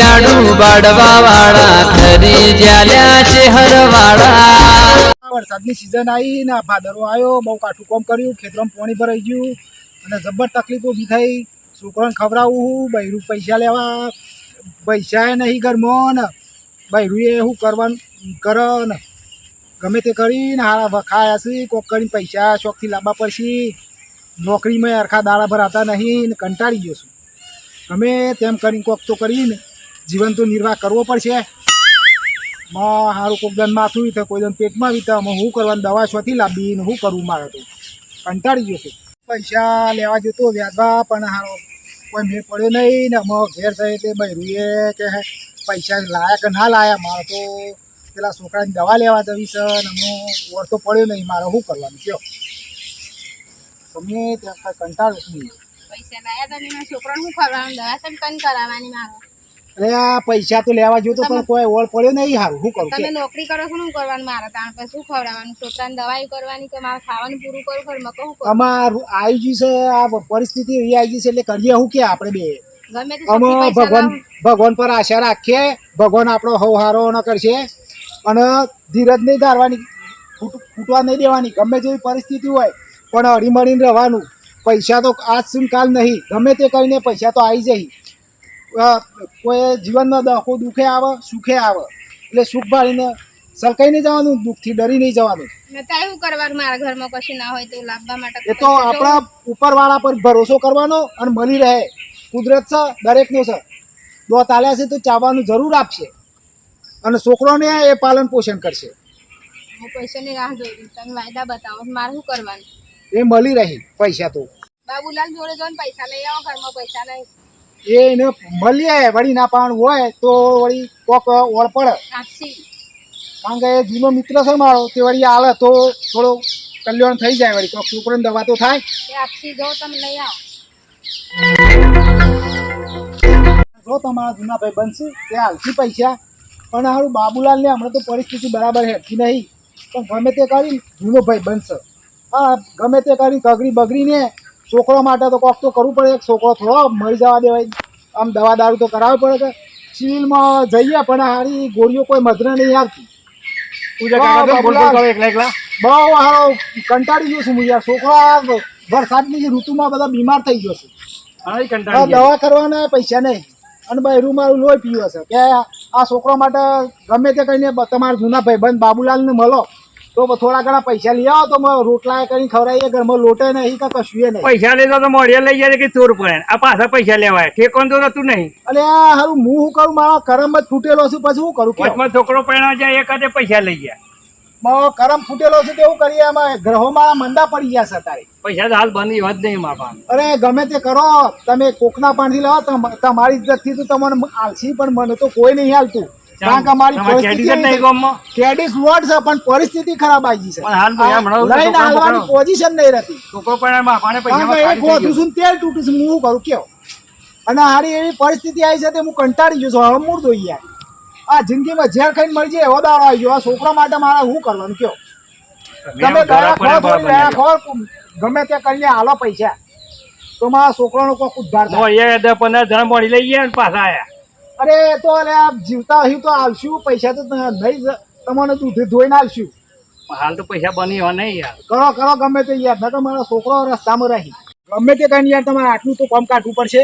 જાડું બાડવા વાળા, ખરી જ્યાલ્યા છે હરવાળા વરસાદની સિઝન આવી ને આ ભાદરવો આવ્યો, બહુ કાઠું કોમ કર્યું, ખેતરમાં પાણી ભરાઈ ગયું અને જબર તકલીફો ઊભી થઈ. છોકરાને ખવડાવવું બૈરું પૈસા લેવા. પૈસા નહીં ઘરમાં ને. બૈરું એ શું કરવાનું? કર ગમે તે કરીને હારા વખાયા છે, કોક કરીને પૈસા શોખથી લાવવા પડશે. નોકરીમાં અરખા દાડા ભરાતા નહીં ને કંટાળી ગયો ગમે તેમ કરીને કોક તો કરીને જીવન તો નિર્વાહ કરવો પડશે. માં હારું કોઈક દન માથું વીતે કોઈ દન પેટમાં વીતે અમે શું કરવાનું? દવા શોથી લાવી ને શું કરવું મારે તો. કંટાળી ગયો છે. પૈસા લેવા જતો વ્યાજવા પણ હારો કોઈ મેં પડ્યો નહીં ને અમે ઘેર થઈ એટલે બૈરુએ કે પૈસા લાયા કે ના લાયા? મારે તો પેલા છોકરાની દવા લેવા જવી છે ને અમે ઓર તો પડ્યો નહીં. મારે શું કરવાનું? કયો. તમે ત્યાં કંટાળો નહીં પૈસા લાયા તો છોકરાને શું કરવાનું દવા સબ કરાવવાની મારે. અરે આ પૈસા તો લેવા જોતો પણ કોઈ ઓળ પડ્યો નહીં હારું. શું કરું તમે નોકરી કરો છો શું કરવાનું મારે તાણ પછી શું ખવડાવવાનું? છોકરાને દવાઈ કરવાની કે મારે ખાવાનું પૂરું કરું? ખરું મેં કહું. કરું આવી ગયું છે આ પરિસ્થિતિ એવી આવી ગઈ છે એટલે કરીએ શું કે આપણે બે. અમે ભગવાન ભગવાન પર આશા રાખીએ ભગવાન આપણો હવહારો ન કરશે અને ધીરજ નહીં ધારવાની ફૂટવા નહીં દેવાની ગમે તેવી પરિસ્થિતિ હોય પણ હળીમળીને રહેવાનું. પૈસા તો આજ સુધી કાલ નહીં ગમે તે કરીને પૈસા તો આવી જાય. કોઈ જીવનમાં દખો દુઃખે આવે સુખે આવે. એટલે સુખ ભાળીને સલકાઈ નહીં જવાનું દુઃખથી ડરી નહીં જવાનું. એવું કરવાનું? મારા ઘરમાં કશું ના હોય તો લાવવા માટે એ તો આપણા ઉપરવાળા પર ભરોસો કરવાનો અને મળી રહે. કુદરત છે દરેકનો છે. દોત આલ્યા છે તો ચાવવાનું જરૂર આપશે. અને છોકરોને એ પાલન પોષણ કરશે. હું પૈસાની રાહ જોઈ. તમે વાયદા બતાવો મારે શું કરવાનું? એ મળી રહી પૈસા તો. બાબુલાલ જોડે જો પૈસા લઈ આવો ઘરમાં પૈસા નહીં. એ એને મળીએ વળી ના પાણ હોય તો વળી કોક ઓળ પડે. આપશી કારણ કે જૂનો મિત્ર છે મારો તે વળી આવે તો થોડો કલ્યાણ થઈ જાય વળી કોક છોકરાને દવા તો થાય. જો તમારા જૂના ભાઈ બનશે તે હાલથી પૈસા પણ હારું બાબુલાલને હમણાં તો પરિસ્થિતિ બરાબર હેઠી નહીં. પણ ગમે તે કરી જૂનો ભાઈ બનશે હા ગમે તે કરી કગડી બગડીને છોકરો માટે તો કોક તો કરવું પડે. છોકરો થોડો મરી જવા દેવાય. આમ દવા દારૂ તો કરાવવું પડે કે સિવિલમાં જઈએ પણ હારી ગોળીઓ કોઈ મધરે નહીં આવતી બહુ હારો કંટાળી ગયો છું હું યાર. છોકરો વરસાદની ઋતુમાં બધા બીમાર થઈ ગયો છે. દવા કરવાના પૈસા નહીં. અને બહેરું મારું લોહી પીવું હશે કે આ છોકરા માટે ગમે તે કહીને તમારા જૂના ભાઈબંધ બાબુલાલને મળો. તો થોડા ઘણા પૈસા લઈ આવો તો રોટલા કરીને ખવડાવીએ ઘરમાં લોટે નહીં કે કશું નહીં. પૈસા લેતો તો મોઢે લઈ જાય કે ચોર પડે. આ પાછા પૈસા લેવાય. ઠેકોન તો નતું નહીં. અને આ હારું હું શું કરું? મારો કરમ જ ફૂટેલો છું પછી શું કરું વચમાં છોકરો પહેણા જાય એકાદે પૈસા લઈ જાય. મારો કરમ ફૂટેલો છે તેવું કરીએ એમાં ગ્રહો મારા મંદા પડી ગયા છે તારે પૈસા તો હાલ બંધ વાત નહીં મારા અરે ગમે તે કરો તમે કોકના પાણીથી લાવો તમ- તમારી ઇજ્જતથી તો તમને આલસી પણ મને તો કોઈ નહીં હાલતું. કારણ કે અમારી પરિસ્થિતિ જ છે. પણ પરિસ્થિતિ ખરાબ આવી ગઈ છે. લઈને હાલવાની પોઝિશન નહીં રહેતી. એક ગોઠું છું તેલ તૂટું છું હું કરું? કેવો? અને હારી એવી પરિસ્થિતિ આવી છે તે હું કંટાળી ગયો છું. હવે મૂળ દો યાર આ જિંદગીમાં ઝેર ખાઈને મળી જાય એવો દાડો આવી ગયો. આ છોકરા માટે મારે શું કરવાનું? કયો તમે ગમે તે કરીને હાલો પૈસા. તો મારા છોકરાનો કોઈ ઉદ્ધાર થાય. પંદર જણા મળી લઈ ગયા પાછા આયા. અરે તો અરે જીવતા હયું તો આવશું પૈસા તો નહીં જ તમને દૂધે ધોઈને આવશું હાલ તો પૈસા બની હોય નહીં યાર. કરો કરો ગમે તે યાર નકર મારો છોકરો રસ્તામાં રહી. ગમે તે કરીને યાર તમારે આટલું તો કામ કાઢવું પડશે.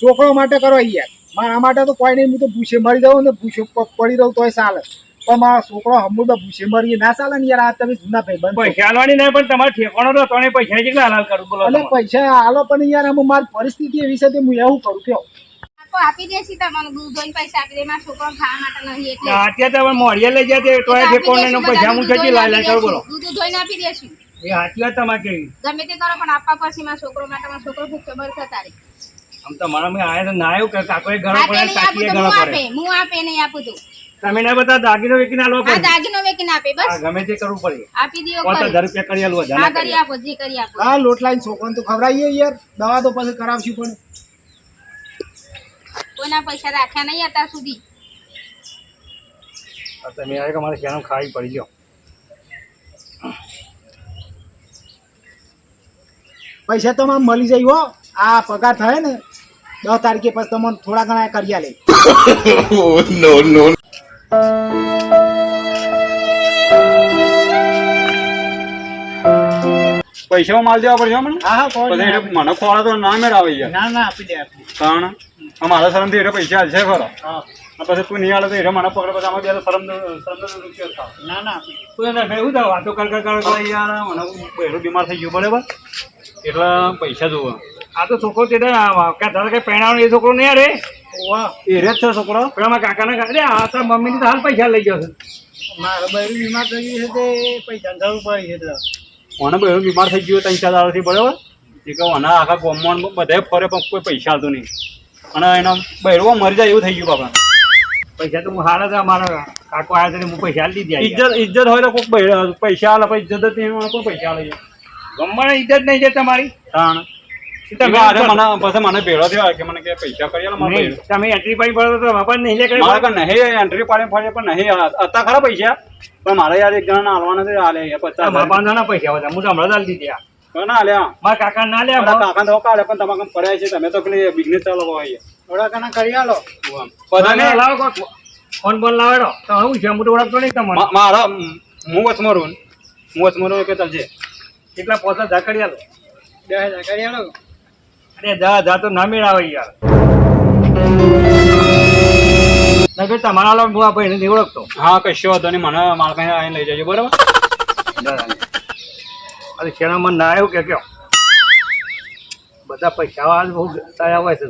છોકરો માટે કરો યાર. મારા માટે તો કોઈ નહીં હું તો ભૂસે મરી જાઉં ને ભૂસે પડી રહું તોય ચાલે. પણ મારો છોકરો હમણાં તો ભૂસે મરી ના ચાલે ને યાર આ તમે જૂના ભાઈ બંધ પૈસા આલવાની નહીં પણ તમારે ઠેકાણો તો તને પૈસા કેટલા હાલ કરું? બોલો પૈસા હાલો પણ યાર આમાં મારી પરિસ્થિતિ એવી છે હું એવું કરું કયો. આપો આપી દેશી તમને દૂધ ધોઈને પૈસા આપી દે. મારા છોકરા ખાવા માટે નહીં એટલે. અત્યારે તમે મોડીએ લઈ તે ઠેકોણ પૈસા હું બધા છેટી લાઈ લાઈ કરું. બોલો દૂધ ધોઈને આપી દેશું. એ હાચી વાત તમારે ગમે તે કરો પણ આપવા પડશે મારા છોકરો માટે મારો છોકરો ભૂખે મરશે તારે. આમ તો મારા મેં આયા તો ના આવ્યું કે કાકોએ ગળો પડે કાકીએ તો પડે. હું આપે નહીં આપું તો. તમે ના બધા દાગીનો વેકીને આલો હા દાગીનો વેકીને આપે હા, બસ ગમે તે કરવું પડે. આપી દો પાંચ કરી. હજાર રૂપિયા કરી આલો હા જાના કરી આપો જે કરી આપો. હા લોટ લાઈન છોકરાને તો ખવડાવીએ યાર. દવા તો પછી કરાવશું પણ. કોઈના પૈસા રાખ્યા નહીં અત્યાર સુધી. તમે આવે કે મારે ક્યાંનો ખાવી પડી ગયો. પૈસા તમારે મળી જાય હો. આ પગાર થાય ને દસ તારીખે પછી તમને થોડા ઘણા કરી આલે પૈસા માલ દેવા પડશે મને? હા મને ખોળા તો ના મેળ આવે યાર. ના ના આપી દે આપી કારણ અમારા શરમથી એટલે પૈસા હાલશે ખરો. પછી તું નહીં હાલે તો એટલે મને પકડે પછી બે શરમ શરમ રૂપિયો થાવ ના ના. તું એને ભાઈ શું વાતો કર કર કર. યાર મને બહેરું બીમાર થઈ ગયું બરાબર? એટલે પૈસા જોવો. આ તો છોકરો તે કે ધારો કે પહેણાવાનો એ છોકરો નહીં અરે એ રે જ છે છોકરો. પેલા મારા કાકાના ઘરે આ તાર મમ્મીની તો હાલ પૈસા લઈ ગયો છે મારે બૈરું બીમાર થઈ ગયું છે તે પૈસા જરૂર પડી છે મને બહેરું બીમાર થઈ ગયું ત્રણ ચાર દાડાથી બરાબર? એ કહું મને આખા ગામમાં બધાએ ફરે પણ કોઈ પૈસા આવતું નહીં. અને એના બહેરું મરી જાય એવું થઈ ગયું બાપા. પૈસા તો હું હારા જ મારા કાકો આવ્યા છે હું પૈસા લીધી ઇજ્જત ઇજ્જત હોય તો કોઈ બહેર- પૈસા આલે પછી ઇજ્જત જ નહીં કોઈ પૈસા આલે? ગમવાને ઇજ્જત નહીં છે તમારી? તાણ. તમે મને પછી મને ભેળો થયો કે મને કે પૈસા કરી આલો મારા તમે એન્ટ્રી પાડી પડો તો બાપા નહીં લે મારા નહીં એન્ટ્રી પાડે પડે પણ નહીં હતા ખરા પૈસા? પણ મારે યાર એક જણા આલવાના છે આલે પચાસ. બાપા ના પૈસા હતા હું તો હમણાં જ આલી દીધી ના આલ્યા મારા કાકા ના લે મારા કાકા તો કાલે પણ તમારે પડ્યા છે તમે તો પેલી બિઝનેસ ચાલવો હોય. થોડા કરી આલો. બધાને લાવો ફોન બોન લાવેલો. તો હું છે હું ઓળખતો નહીં તમને મા- મારા હું વચમાં રહું ને. હું વચમાં રહું કે ચાલશે કેટલા પોતા ઝાકડી આલો? દસ હજાર કરી આલો. અરે જા જા તો ના મેળાવે યાર. નકર તમારા લો હું આ ભાઈને ઓળખતો. હા કશો વાંધો નહીં. મને મારા પાસે આવીને લઈ જજો બરાબર. અરે શેણામાં ના આવ્યું કે કયો? બધા પૈસા આજ બહુ તૈયાર હોય છે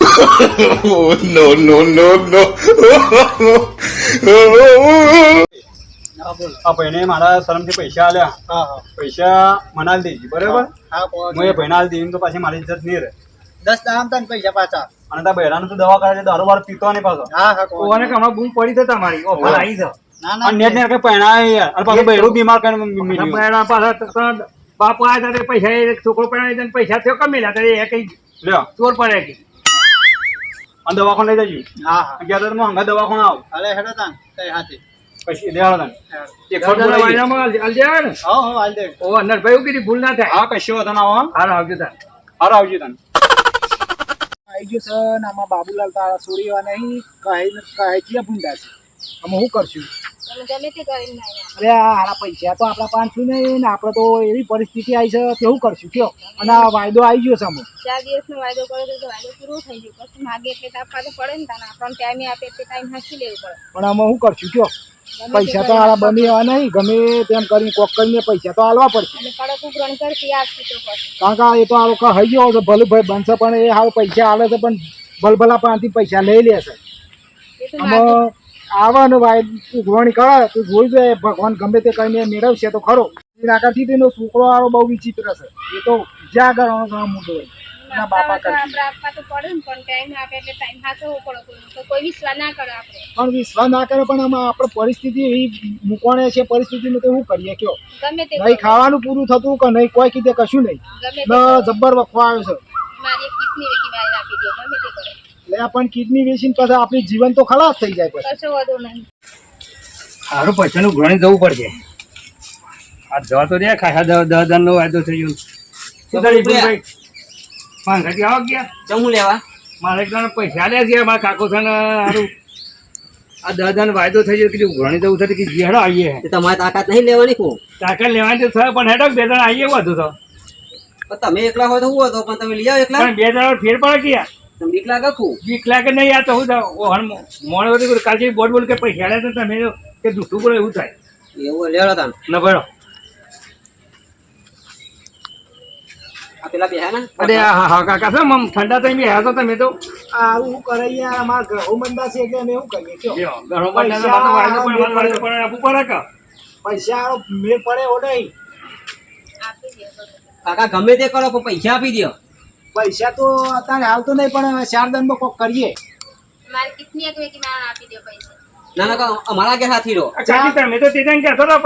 આ ભાઈને મારા શરમથી પૈસા આલ્યા. હા હા. પૈસા મને આલી દેજે બરાબર? હા એ ભાઈને આલી દઈએ તો પાછી મારી ઇજ્જત નહીં રહે. દસ દામ તને પૈસા પાછા. અને ત્યાં બહેરાનું તો દવા કરે છે દારૂ વાર પીતો નહીં પાછો. હા હા કોને કે હમણાં બૂમ પડી તો તમારી. ઓફર આવી છે ના ના અને નેટ નેટ કઈ પહેણાય યાર. અને પાછું બહેરું બીમાર કરીને મિલ્યું પાછા બાપ આવ્યા પૈસા એક છોકરો તને પૈસા થયો કમી એ કઈ ચોર પડે કે. અને દવાખાને લઈ જજો. હા હા. ગયા તો હું હંગા દવાખાને આવ. અરે હેડો તાન કઈ હાથી. પછી દેવાડો તને એક ફળ દાદા બોલાવી દે. વાયનામાં આલ- આલ ને? હા હા હાલ દે. ઓ અંદર ભાઈ ઉગી ભૂલ ના થાય. હા કશો વાંધો ના આવો હાલ આવજો તાર હારો આવજો તને આવી ગયું છે આમાં બાબુલાલ તારા છોડીવા નહીં. કહે કહે છે ભૂંડા છે. અમે શું કરશું? અરે આ પૈસા તો આપણા પાંચસો નહીં ને આપણે તો એવી પરિસ્થિતિ આવી છે કે શું કરશું કયો અને આ વાયદો આવી ગયો છે અમે ચાર દિવસનો વાયદો કર્યો તો વાયદો પૂરો થઈ ગયો. પછી માગે એટલે આપવા તો પડે ને તાને. આપણને ટાઈમે આપે એટલે ટાઈમ હાંસી લેવું પડે. પણ અમે શું કરશું કયો પૈસા તો કરીને બની એવા નહીં ગમે તેમ કરીને કોક કરીને પૈસા તો હાલવા પડશે. કારણ કે એ તો આ લોકો હઈ ગયો છે ભલે ભાઈ બનશે પણ એ હાલ પૈસા હાલે છે પણ ભલભલા પાસેથી પૈસા લઈ લેશે છે. આમાં માગે આવે ને ભાઈ ઉઘવણી કરે તું જોઈ જોઈએ ભગવાન ગમે તે કરીને મેળવશે તો ખરો. નાકાથી તેનો છોકરો વાળો બહુ વિચિત્ર છે. એ તો જ્યાં કરવાનો ઘણો મોટો હોય. બાપા તો પણ. તો વિશ્વાસ ના કરે પણ આમાં આપણે પરિસ્થિતિ એવી મૂકવાને છે પરિસ્થિતિનું તો શું કરીએ કયો? નહીં ખાવાનું પૂરું થતું કે નહીં કોઈ કીધે કશું નહીં. જબ્બર વખવા આવ્યો છે એટલે પણ કિડની વેચીને પછી આપણી જીવન તો ખલાસ થઈ જાય પછી. કશો વાંધો નહીં. સારું પૈસાનું ઘણી જવું પડશે. આ જવા તો રહ્યા ખાસા દસ દસ હજારનો વાયદો થઈ ગયો. શું કરી ભાઈ? માંગતી આવો ગયા જમું લેવા? મારે ત્રણ પૈસા લે ગયા મારા કાકો છે ને સારું આ દસ હજારનો વાયદો થઈ ગયો કીધું ઘણી જવું થતું કે હેડો આવીએ. તે તમારે તાકાત નહીં લેવાની કો તાકાત લેવાની તો થાય પણ હેડો બે ત્રણ આવીએ વધુ તો. પણ તમે એકલા હોય તો હું હતો? પણ તમે લઈ આવો એકલા? બે જણા ફેર પડે કે યાર તમે બીક લાગે ખું બીક લાગે નહીં આ તો હું મોડે કાલ કાલથી બોડ બોલ કે પૈસા લે તો તમે કે જૂઠું બોલે એવું થાય. એવું લેવડો તાન ન ભરો આ પેલા બેહા ને? અરે હા હા કાકા ઠંડા થઈ ગયા તો તમે તો? આવું શું કરે યાર અમારા મંદા છે એટલે અમે કરીએ કયો પણ પણ પડે કે પૈસા મેળ પડે બરોબર. કાકા ગમે તે કરો પણ પૈસા આપી દો પૈસા તો અત્યારે હાલ નહીં પણ ચાર દંડમાં કોક કરીએ. મારી એક આપી દો પૈસા. ના ના અમારા કે હાથી તમે તો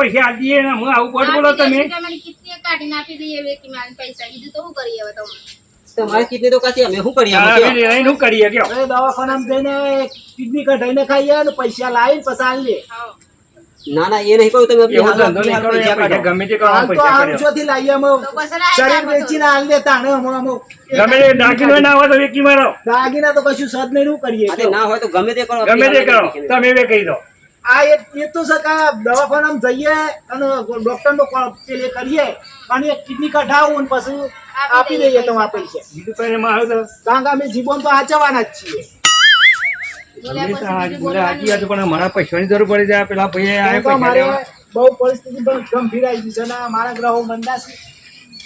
પૈસા ને હું આવું બોલો તમારી કિડની એક કાઢીને આપી દઈએ મારે પૈસા. બીજું તો શું કરીએ હવે તમે તમારી કિડની તો કાચી અમે શું કરીએ? અમે કયો? લઈને શું કરીએ કયો? દવાખાનામાં જઈને કિડની કઢાઈને ખાઈએ ને પૈસા લાવીને પછી આવીએ. હા. ના ના એ નહીં કહું તમે. ગમે તે કરો તો તો શરીર વેચીને હાલ દેતા ને ગમે તે દાગીનો ના હોય તો વેચી મારો. દાગીના તો કશું સદ નહીં કરીએ? ના હોય તો ગમે તે કરો ગમે તે કરો તમે બે કહી દો. આ એ એ તો સકા દવાખાનામાં જઈએ અને ડોક્ટર નો પેલે કરીએ અને એક કિડની કઢાવું ને પછી આપી દઈએ તમારા પૈસા. બીજું કઈ એમાં આવ્યું કારણ કે અમે જીવન તો આચવાના જ છીએ. પણ મારા પૈસાની જરૂર પડી જાય પેલા ભાઈએ આ કેમ કે પૈસા મારે લેવા બહુ પરિસ્થિતિ પણ ગંભીર આવી છે ને મારા ગ્રહો મંદા છે.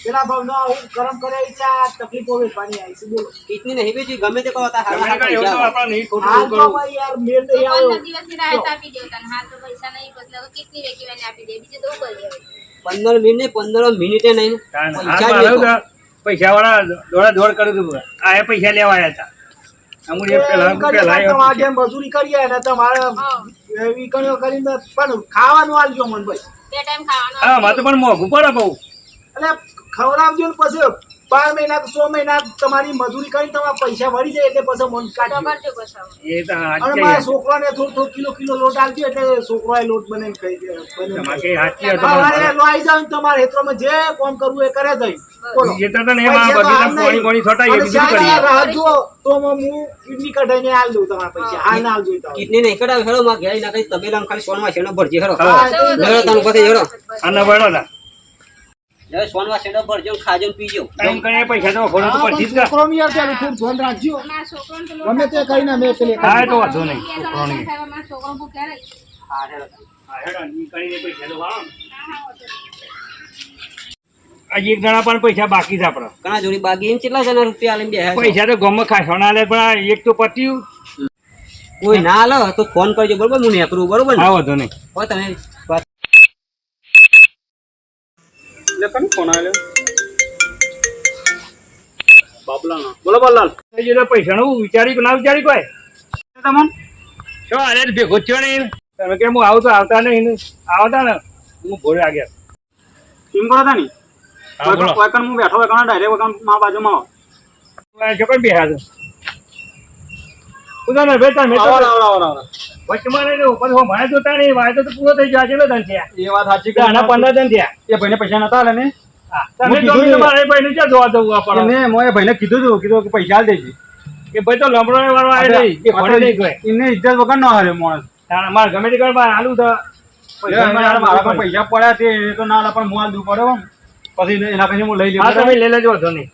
પેલા ભાવ નો આવું કરમ કરે છે તકલીફો વેઠવાની આવી છે. બોલો. કિડની નહીં વેચી, ગમે તે કરો તાર હાલ- ગમે તે હાલ એવું તો પૈસા આપણે નહીં ખોટું હાલ તો કરવું. ભાઈ યાર મેળ નહીં આવ્યો પંદર દિવસની રાહત આપી દઉં તને હાલ તો પૈસા નહીં બદલે હવે કેટલી વેચીવાને આપી દે બીજું તો કરીએ પંદર મિનિટ નહીં, પંદર મિનિટે નહીં. પૈસા વાળા દોડા દોડ કર્યું આ પૈસા લેવા આવ્યા હતા. મજૂરી કરીએ ને તમારે વીકણીઓ કરીને પણ ખાવાનું આલજો મને ભાઈ હા મારે પણ મોંઘું પડે બહુ. એટલે ખવડાવજો ને પછી બાર મહિના સો મહિના તમારી મજૂરી કરી તમારા પૈસા વળી જાય એટલે પછી મન તો અને મારા છોકરાને થોડો થોડો કિલો કિલો લોટ આલજો એટલે છોકરાએ લોટ બને કહી દે લઈ જાવ તમારા હેતરોમાં જે કામ કરવું એ કરે જઈ તો હું કિડની કઢાઈને આલ દઉં તમારા પૈસા. હાલ ના આલજો કિડની નહીં કઢાવે, હેડો, માં ઘેરી ના કરી તબેલામાં ખાલી સોનમાં છે ભરજે, હેડો. હેડો, તમે પછી હેડો. અને ના. હવે સોનમાં શેનો ભરજો, ખાજો પીજો. એમ કરીને પૈસા તો તો હા, જ ને. યાર ત્યારે ધ્યાન રાખજો તો પેલી હા તો વાંધો નહીં. હા, હેડો. હા, હેડો, કરીને પૈસા તો વાળો. હા, હા, એક જણા પણ પૈસા બાકી છે આપડે ઘણા જોડી બાકી એમ કેટલા જણા રૂપિયા પૈસા તો ગમે ખાસવા ના લે પણ એક તો પત્યું કોઈ ના લો તો ફોન કરજો બરોબર હું નીકળું બરોબર ને હા વાંધો નહીં હવે તમે વાત એટલે કને ફોન આવ્યો બાબલાનો. બોલો બાબલાલ પૈસા નું વિચારી ના વિચારી કોઈ? તમન શું અરે ભેગો થયો ને તમે કેમ હું આવું તો આવતા નહીં આવતા ને? હું ભોરે ગયા. એમ કરો તા ની. હું બેઠો વાયકણ ડાયરેક્ટ વાયકણ મા બાજુમાં આવો જો કોઈ બેહા છો. ઉદાને બેટા મેં તો આવો આવો આવો. વચમાં નહીં જોતા નહીં વાયદો તો પૂરો થઈ ગયો કેટલો ધન એ વાત સાચી કે આના પંદર ધન થયા. એ ભાઈને પૈસા નતા આલે ને? તમે હું તમારે ભાઈને ક્યાં જોવા જવું મોએ ભાઈને કીધું હતું કીધું કે પૈસા આલ દેજે. કે ભાઈ તો લમડો વાળો આવે નહીં એ ભણે નહીં કોઈ. એમને ઇજ્જત વગર ન હારે માણસ. મારે ગમે તે કરવા તો. મારા પર પૈસા પડ્યા તે એ તો ના પણ હું આલ દઉં પછી એના પછી હું લઈ લઉં તમે લઈ લેજો વાંધો નહીં.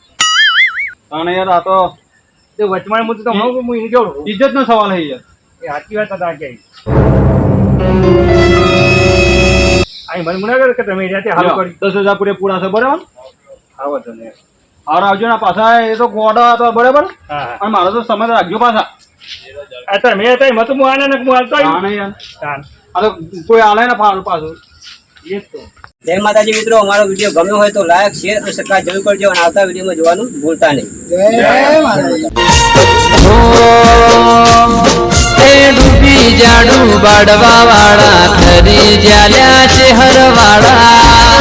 અને યાર આ તો વચમાં હું તો હું ઇજ્જત નો સવાલ છે યાર. એ સાચી વાત હતા કે. અહીં મને મને કર કે તમે જાતે હાલ કરી. દસ હજાર પૂરેપૂરા છે બરાબર? આવો તો ને હાર આવજો ને પાછા એ તો ગોડા હતા બરાબર? અને મારો તો સમય રાખજો પાછા. અત્યારે મેં હતા એમાં હું આને હું હાલતો. આ તો કોઈ આલે ને પાછું. તો જય માતાજી મિત્રો અમારો વીડિયો ગમ્યો હોય તો લાઈક શેર અને સબસ્ક્રાઇબ જરૂર કરજો અને આવતા વિડીયોમાં જોવાનું ભૂલતા નહીં. જય માતાજી. જાડું બાડવા વાળા થરી જ્યાલ્યા છે હરવાળા.